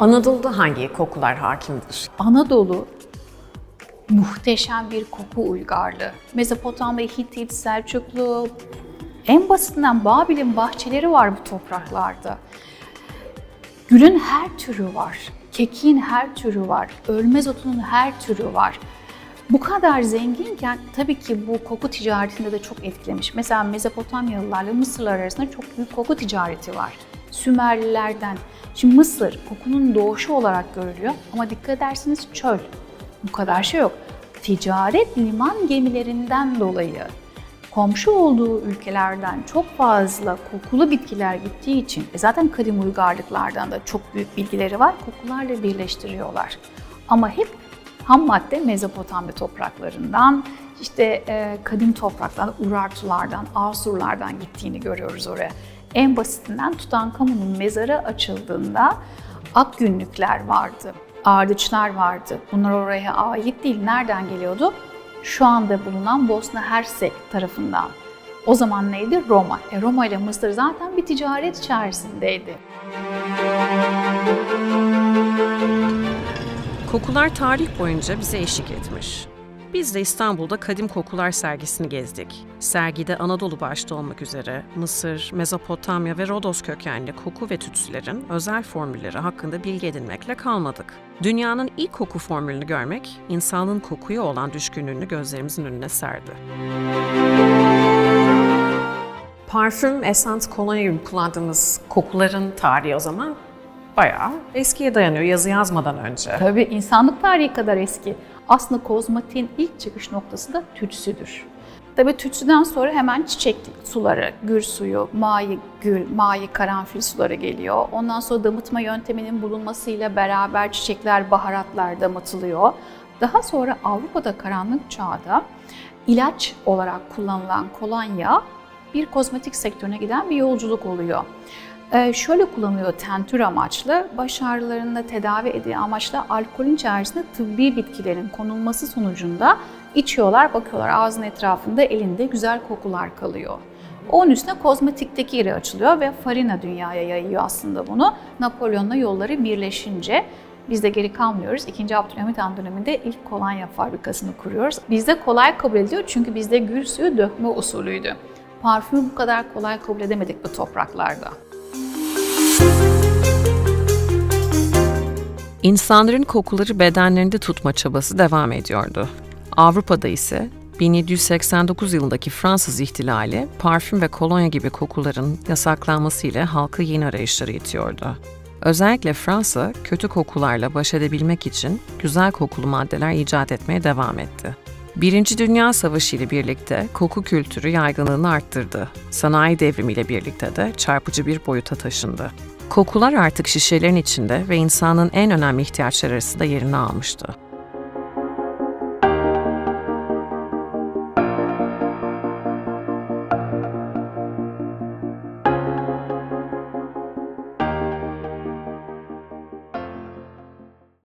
Anadolu'da hangi kokular hakimdir? Anadolu muhteşem bir koku uygarlığı. Mezopotamya, Hitit, Selçuklu, en basitinden Babil'in bahçeleri var bu topraklarda. Gülün her türü var, kekiğin her türü var, ölmez otunun her türü var. Bu kadar zenginken tabii ki bu koku ticaretinde de çok etkilemiş. Mesela Mezopotamyalılarla Mısırlar arasında çok büyük koku ticareti var. Sümerlilerden. Şimdi Mısır kokunun doğuşu olarak görülüyor ama dikkat ederseniz çöl. Bu kadar şey yok. Ticaret liman gemilerinden dolayı komşu olduğu ülkelerden çok fazla kokulu bitkiler gittiği için e zaten kadim uygarlıklardan da çok büyük bilgileri var. Kokularla birleştiriyorlar. Ama hep ham madde Mezopotamya topraklarından, işte e, kadim topraklardan, Urartulardan, Asurlardan gittiğini görüyoruz oraya. En basitinden Tutankamon'un mezarı açıldığında ak günlükler vardı, ardıçlar vardı. Bunlar oraya ait değil. Nereden geliyordu? Şu anda bulunan Bosna Hersek tarafından. O zaman neydi? Roma. E Roma ile Mısır zaten bir ticaret içerisindeydi. Kokular tarih boyunca bize eşlik etmiş. Biz de İstanbul'da Kadim Kokular sergisini gezdik. Sergide Anadolu başta olmak üzere Mısır, Mezopotamya ve Rodos kökenli koku ve tütsülerin özel formülleri hakkında bilgi edinmekle kalmadık. Dünyanın ilk koku formülünü görmek, insanın kokuya olan düşkünlüğünü gözlerimizin önüne serdi. Parfüm, esans, kolonya gibi kullandığımız kokuların tarihi o zaman bayağı eskiye dayanıyor yazı yazmadan önce. Tabii insanlık tarihi kadar eski. Aslında kozmetiğin ilk çıkış noktası da tütsüdür. Tabii tütsüden sonra hemen çiçek suları, gül suyu, mayi gül, mayi karanfil suları geliyor. Ondan sonra damıtma yönteminin bulunmasıyla beraber çiçekler, baharatlar damıtılıyor. Daha sonra Avrupa'da karanlık çağda ilaç olarak kullanılan kolonya bir kozmetik sektörüne giden bir yolculuk oluyor. Ee, şöyle kullanılıyor tentür amaçlı, baş ağrılarında tedavi edici amaçla alkolün içerisinde tıbbi bitkilerin konulması sonucunda içiyorlar, bakıyorlar ağzın etrafında elinde güzel kokular kalıyor. Onun üstüne kozmetikteki yeri açılıyor ve Farina dünyaya yayıyor aslında bunu. Napolyon'la yolları birleşince biz de geri kalmıyoruz. İkinci Abdülhamit Han döneminde ilk kolonya fabrikasını kuruyoruz. Bizde kolay kabul ediliyor çünkü bizde gül suyu dökme usulüydü. Parfümü bu kadar kolay kabul edemedik bu topraklarda. İnsanların kokuları bedenlerinde tutma çabası devam ediyordu. Avrupa'da ise 1789 yılındaki Fransız ihtilali parfüm ve kolonya gibi kokuların yasaklanmasıyla halkı yeni arayışlara itiyordu. Özellikle Fransa kötü kokularla baş edebilmek için güzel kokulu maddeler icat etmeye devam etti. Birinci Dünya Savaşı ile birlikte koku kültürü yaygınlığını arttırdı. Sanayi devrimiyle birlikte de çarpıcı bir boyuta taşındı. Kokular artık şişelerin içinde ve insanın en önemli ihtiyaçları arasında yerini almıştı.